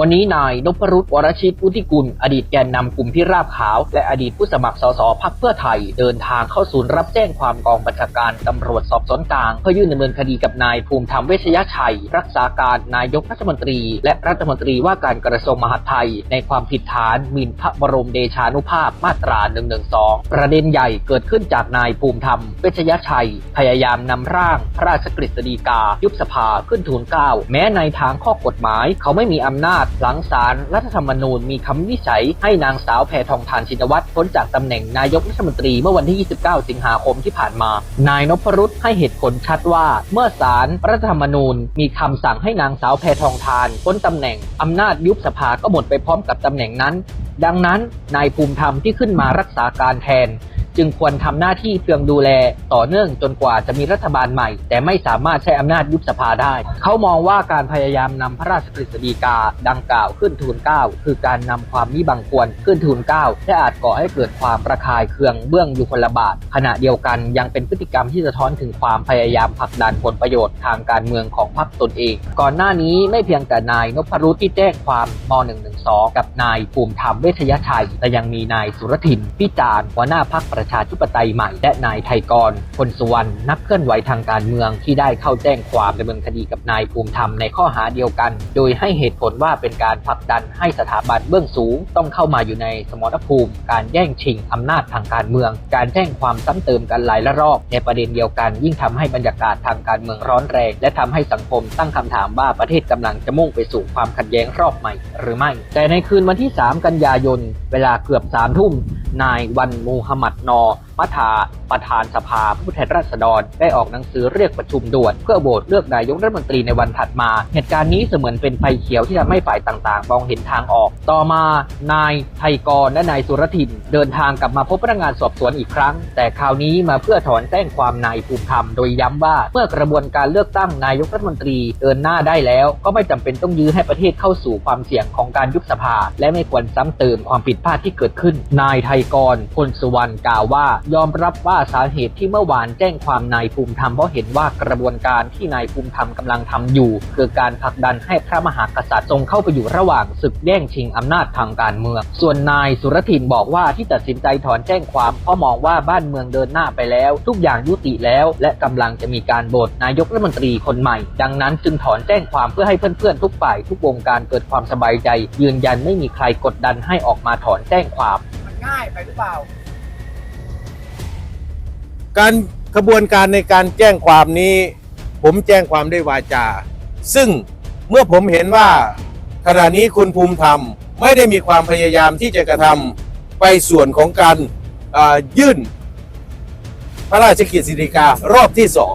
วันนี้นายนพรุตวรชิตวุฒิกุล อดีตแกนนำกลุ่มพิราบขาว และอดีตผู้สมัครสสพักเพื่อไทย เดินทางเข้าศูนย์รับแจ้งความกองบัญชาการตำรวจสอบสวนกลาง เพื่อยื่นดำเนินคดีกับนายภูมิธรรมเวชยชัย รักษาการนายกรัฐมนตรี และรัฐมนตรีว่าการกระทรวงมหาดไทย ในความผิดฐานหมิ่นพระบรมเดชานุภาพมาตรา 112 ประเด็นใหญ่เกิดขึ้นจากนายภูมิธรรมเวชยชัย พยายามนำร่างพระราชกฤษฎีกา ยุบสภาขึ้นทูลเกล้าแม้ในทางข้อกฎหมาย เขาไม่มีอำนาจหลังศาลรัฐธรรมนูญมีคำวินิจฉัยให้นางสาวแพทองทานชินวัตรพ้นจากตำแหน่งนายกรัฐมนตรีเมื่อวันที่ 29 สิงหาคมที่ผ่านมา นายนพรุษให้เหตุผลชัดว่าเมื่อศาลรัฐธรรมนูญมีคำสั่งให้นางสาวแพทองทานพ้นตำแหน่งอำนาจยุบสภาก็หมดไปพร้อมกับตำแหน่งนั้น ดังนั้นนายภูมิธรรมที่ขึ้นมารักษาการแทน จึงควรทำหน้าที่เพียงดูแลต่อเนื่องจนกว่าจะมีรัฐบาลใหม่ แต่ไม่สามารถใช้อำนาจยุบสภาได้ เขามองว่าการพยายามนำพระราชกฤษฎีกาดังกล่าวขึ้นทูลเก้าคือการนำความมิบังควรขึ้นทูลเก้าและอาจก่อให้เกิดความประคายเคืองเบื้องอยู่คนละบาท ขณะเดียวกันยังเป็นพฤติกรรมที่สะท้อนถึงความพยายามผลักดันผลประโยชน์ทางการเมืองของพรรคตนเอง ก่อนหน้านี้ไม่เพียงแต่นายนพรุตที่แจ้งความม .112 กับนายภูมิธรรมเวชยชัยแต่ยังมีนายสุรทินพิจารณ์หัวหน้าพรรคประชาธิปไตยใหม่ และนายไทยกรพลสุวรรณนักเคลื่อนไหวทางการเมืองที่ได้เข้าแจ้งความดำเนินคดีกับนายภูมิธรรมในข้อหาเดียวกัน โดยให้เหตุผลว่าเป็นการผลักดันให้สถาบันเบื้องสูง ต้องเข้ามาอยู่ในสมรภูมิ การแย่งชิงอำนาจทางการเมือง การแจ้งความซ้ำเติมกันหลายละรอบ ในประเด็นเดียวกัน ยิ่งทำให้บรรยากาศทางการเมืองร้อนแรง และทำให้สังคมตั้งคำถามว่าประเทศกำลังจะมุ่งไปสู่ความขัดแย้งรอบใหม่ หรือไม่ แต่ในคืนวันที่ 3 กันยายน เวลาเกือบสามทุ่ม นายวันมูฮัมหมัดนอมัทาประธานสภาผู้แทนราษฎร ได้ออกหนังสือเรียกประชุมด่วน เพื่อโหวตเลือกนายกรัฐมนตรีในวันถัดมา เหตุการณ์นี้เสมือนเป็นไฟเขียวที่ทำให้ฝ่ายต่างๆ มองเห็นทางออก ต่อมา นายไทยกรและนายสุรทิน เดินทางกลับมาพบพนักงานสอบสวนอีกครั้ง แต่คราวนี้มาเพื่อถอนแจ้งความนายภูมิธรรม โดยย้ำว่าเมื่อกระบวนการเลือกตั้งนายกรัฐมนตรีเดินหน้าได้แล้ว ก็ไม่จำเป็นต้องยื้อให้ประเทศเข้าสู่ความเสี่ยงของการยุบสภา และไม่ควรซ้ำเติมความผิดพลาดที่เกิดขึ้น นายไทยกรพลสุวรรณกล่าวว่ายอมรับว่าสาเหตุที่เมื่อวานแจ้งความนายภูมิธรรมเพราะเห็นว่ากระบวนการที่นายภูมิธรรมกำลังทำอยู่ คือการผลักดันให้พระมหากษัตริย์ทรงเข้าไปอยู่ระหว่างศึกแย่งชิงอำนาจทางการเมือง ส่วนนายสุรทินบอกว่าที่ตัดสินใจถอนแจ้งความเพราะมองว่าบ้านเมืองเดินหน้าไปแล้ว ทุกอย่างยุติแล้ว และกำลังจะมีการโหวตนายกรัฐมนตรีคนใหม่ ดังนั้นจึงถอนแจ้งความเพื่อให้เพื่อนๆทุกฝ่ายทุกวงการเกิดความสบายใจ ยืนยันไม่มีใครกดดันให้ออกมาถอนแจ้งความมันง่ายไปหรือเปล่า การกระบวนการในการแจ้งความนี้ ผมแจ้งความด้วยวาจา ซึ่งเมื่อผมเห็นว่าขณะนี้คุณภูมิธรรมไม่ได้มีความพยายามที่จะกระทำไปส่วนของการยื่น พระราชกิจสิริการอบที่สอง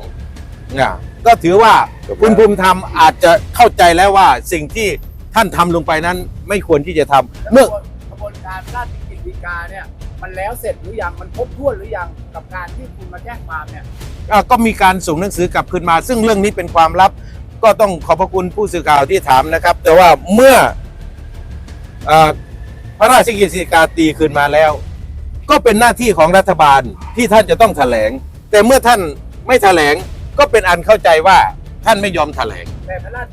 นะก็ถือว่าคุณภูมิธรรมอาจจะเข้าใจแล้วว่าสิ่งที่ท่านทำลงไปนั้นไม่ควรที่จะทำเมื่อกระบวนการราชกิจฎีกาเนี่ย มันแล้วเสร็จหรือยังมันครบถ้วนหรือยังกับการที่คุณมาแจ้งความเนี่ย อะก็มีการส่งหนังสือกลับคืนมา ซึ่งเรื่องนี้เป็นความลับ ก็ต้องขอบพระคุณผู้สื่อข่าวที่ถามนะครับ แต่ว่าเมื่ออาพระราชกิจสิกาตีคืนมาแล้ว ก็เป็นหน้าที่ของรัฐบาลที่ท่านจะต้องแถลง แต่เมื่อท่านไม่แถลงก็เป็นอันเข้าใจว่าท่านไม่ยอมแถลง แต่พระราช